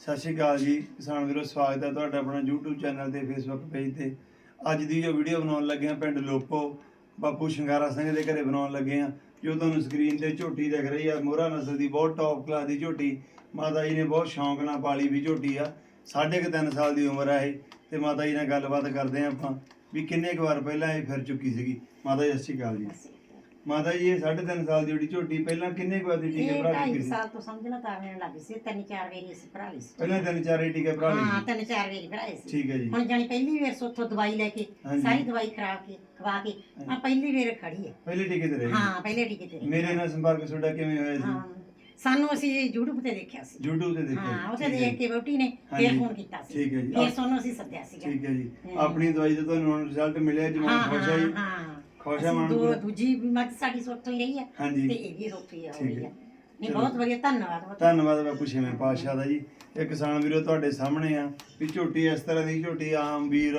ਸਤਿ ਸ਼੍ਰੀ ਅਕਾਲ ਜੀ। ਕਿਸਾਨ ਵੀਰੋ, ਸਵਾਗਤ ਹੈ ਤੁਹਾਡਾ ਆਪਣਾ YouTube ਚੈਨਲ ਤੇ Facebook ਪੇਜ ਤੇ। ਅੱਜ ਦੀ ਜੋ ਵੀਡੀਓ ਬਣਾਉਣ ਲੱਗੇ ਆ ਪਿੰਡ ਲੋਪੋ, ਬਾਪੂ ਸ਼ਿੰਗਾਰਾ ਸਿੰਘ ਦੇ ਘਰੇ ਬਣਾਉਣ ਲੱਗੇ ਆ ਜੋ ਤੁਹਾਨੂੰ ਸਕਰੀਨ ਤੇ ਝੋਟੀ ਦਿਖ ਰਹੀ ਆ, ਮੋਹਰਾ ਨਸਲ ਦੀ ਬਹੁਤ ਟੌਪ ਕਲਾਸ ਦੀ ਝੋਟੀ। ਮਾਤਾ ਜੀ ਨੇ ਬਹੁਤ ਸ਼ੌਂਕ ਨਾਲ ਪਾਲੀ ਵੀ ਝੋਟੀ ਆ। ਸਾਢੇ ਕੁ ਤਿੰਨ ਸਾਲ ਦੀ ਉਮਰ ਆ ਇਹ, ਤੇ ਮਾਤਾ ਜੀ ਨਾਲ ਗੱਲਬਾਤ ਕਰਦੇ ਆ ਆਪਾਂ ਵੀ ਕਿੰਨੇ ਕੁ ਵਾਰ ਪਹਿਲਾਂ ਇਹ ਫਿਰ ਚੁੱਕੀ ਸੀਗੀ। ਮਾਤਾ ਜੀ, ਸਤਿ ਸ਼੍ਰੀ ਅਕਾਲ ਜੀ। ਮਾਤਾ ਜੀ ਇਹ ਸਾਢੇ ਤਿੰਨ ਸਾਲ ਦੀ ਜਿਹੜੀ ਝੋਟੀ ਪਹਿਲਾਂ ਕਿੰਨੇ ਕੁ ਵਾਰ ਦੀ ਟੀਕੇ ਇਹ ਭਰਾ ਢਾਈ ਚੁੱਕੀ ਸੀ? ਸਾਲ ਤੋਂ ਸਮਝਣਾ ਤਾਂ ਆਵੇਂ ਲੱਗ ਸੀ ਤਿੰਨ ਚਾਰ ਵਾਰੀ ਅਸੀਂ ਭਰਾ ਲਈ ਸੀ। ਪਹਿਲਾਂ ਤਿੰਨ ਚਾਰ ਹੀ ਟੀਕੇ ਭਰਾ ਹਾਂ ਤਿੰਨ ਚਾਰ ਵਾਰੀ ਭਰਾਏ ਸੀ। ਠੀਕ ਹੈ ਜੀ। ਹੁਣ ਜਾਨੀ ਪਹਿਲੀ ਵਾਰ ਸੋਥੋਂ ਦਵਾਈ ਲੈ ਕੇ ਹਾਂਜੀ। ਸਾਰੀ ਦਵਾਈ ਖਰਾ ਕੇ ਖਵਾ ਕੇ ਆ ਪਹਿਲੀ ਵਾਰ ਖੜੀ ਹੈ। ਪਹਿਲੇ ਟੀਕੇ ਤੇ ਰਹੇ ਹਾਂ? ਪਹਿਲੇ ਟੀਕੇ ਤੇ ਮੇਰੇ ਨਾਲ ਸੰਪਰਕ ਤੁਹਾਡਾ ਕਿਵੇਂ ਹੋਇਆ ਸੀ ਹਾਂ ਸਾਨੂੰ ਅਸੀਂ YouTube ਤੇ ਦੇਖਿਆ ਸੀ। YouTube ਤੇ ਦੇਖਿਆ ਹਾਂ ਉੱਥੇ ਠੀਕ ਹੈ ਦੇਖ ਕੇ ਵੋਟੀ ਨੇ ਹਾਂਜੀ। ਫੇਰ ਫੋਨ ਕੀਤਾ ਸੀ। ਠੀਕ ਹੈ ਜੀ। ਫੇਰ ਸਾਨੂੰ ਅਸੀਂ ਸੱਦਿਆ ਸੀਗਾ। ਠੀਕ ਹੈ ਜੀ। ਆਪਣੀ ਦਵਾਈ ਦਾ ਤੁਹਾਨੂੰ ਰਿਜ਼ਲਟ ਮਿਲਿਆ ਜਮਾਂ ਹਾਂ ਖੁਸ਼ ਹੈ ਜੀ। ਹਾਂ ਹਾਂ। ਖੁਸ਼ ਹੈ ਅਸੀਂ ਮਨ ਦੋ? ਦੂਜੀ ਮੱਝ ਸਾਡੀ ਸੋਥੋਂ ਹੀ ਰਹੀ ਹੈ ਹਾਂਜੀ। ਤੇ ਇਹ ਵੀ ਸੋਥੋਂ ਹੀ ਠੀਕ ਹੋਈ ਹੈ। ਨਹੀਂ। ਬਹੁਤ ਵਧੀਆ ਧੰਨਵਾਦ ਬਹੁਤ। ਧੰਨਵਾਦ ਬਾਪੂ ਛੇਵੇਂ ਪਾਤਸ਼ਾਹ ਦਾ ਜੀ। ਇਹ ਕਿਸਾਨ ਵੀਰੋ ਤੁਹਾਡੇ ਸਾਹਮਣੇ ਆ ਵੀ ਝੋਟੀ ਇਸ ਤਰ੍ਹਾਂ ਦੀ ਝੋਟੀ ਆਮ ਵੀਰ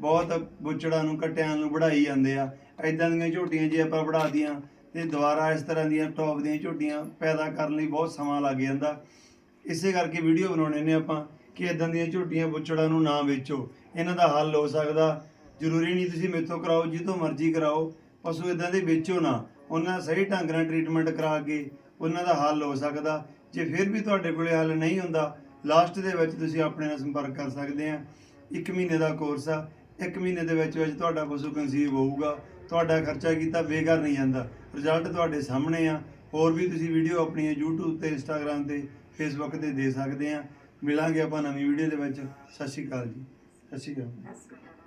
ਬਹੁਤ ਬੁੱਚੜਾਂ ਨੂੰ ਕਟਿਆਂ ਨੂੰ ਵਢਾਈ ਜਾਂਦੇ ਆ। ਐਦਾਂ ਦੀਆਂ ਝੋਟੀਆਂ ਜੇ ਆਪਾਂ ਵਢਾਦੀਆਂ ਤੇ ਦੁਬਾਰਾ ਇਸ ਤਰ੍ਹਾਂ ਦੀਆਂ ਟੌਪ ਦੀਆਂ ਝੋਟੀਆਂ ਪੈਦਾ ਕਰਨ ਲਈ ਬਹੁਤ ਸਮਾਂ ਲੱਗ ਜਾਂਦਾ। ਇਸੇ ਕਰਕੇ ਵੀਡੀਓ ਬਣਾਉਣੇ ਨੇ ਆਪਾਂ ਕਿ ਇਦਾਂ ਦੀਆਂ ਝੋਟੀਆਂ ਬੁੱਚੜਾਂ ਨੂੰ ਨਾ ਵੇਚੋ। ਇਹਨਾਂ ਦਾ ਹੱਲ ਹੋ ਸਕਦਾ। ਜ਼ਰੂਰੀ ਨਹੀਂ ਤੁਸੀਂ ਮੇਥੋਂ ਕਰਾਓ ਜਿੱਥੋਂ ਮਰਜ਼ੀ ਕਰਾਓ, ਪਸ਼ੂ ਇਦਾਂ ਦੇ ਵੇਚੋ ਨਾ। ਉਹਨਾਂ ਦਾ ਸਹੀ ਢੰਗ ਨਾਲ ਟ੍ਰੀਟਮੈਂਟ ਕਰਾ ਕੇ ਉਹਨਾਂ ਦਾ ਹੱਲ ਹੋ ਸਕਦਾ। ਜੇ ਫਿਰ ਵੀ ਤੁਹਾਡੇ ਕੋਲੇ ਹੱਲ ਨਹੀਂ ਹੁੰਦਾ ਲਾਸਟ ਦੇ ਵਿੱਚ ਤੁਸੀਂ ਆਪਣੇ ਨਾਲ ਸੰਪਰਕ ਕਰ ਸਕਦੇ ਆ। ਇੱਕ ਮਹੀਨੇ ਦਾ ਕੋਰਸ ਆ, ਇੱਕ ਮਹੀਨੇ ਦੇ ਵਿੱਚ ਵਿੱਚ ਤੁਹਾਡਾ ਪਸ਼ੂ ਕਨਸੀਵ ਹੋਊਗਾ। ਤੁਹਾਡਾ ਖਰਚਾ ਕੀਤਾ ਬੇਕਾਰ ਨਹੀਂ ਜਾਂਦਾ। ਰਿਜ਼ਲਟ ਤੁਹਾਡੇ ਸਾਹਮਣੇ ਆ। ਹੋਰ ਵੀ ਤੁਸੀਂ ਵੀਡੀਓ ਆਪਣੀਆਂ YouTube ਤੇ, Instagram ਤੇ, Facebook ਤੇ ਦੇ ਸਕਦੇ ਆ। ਮਿਲਾਂਗੇ ਆਪਾਂ ਨਵੀਂ ਵੀਡੀਓ ਦੇ ਵਿੱਚ। ਸਤਿ ਸ਼੍ਰੀ ਅਕਾਲ ਜੀ। ਸਤਿ ਸ਼੍ਰੀ ਅਕਾਲ।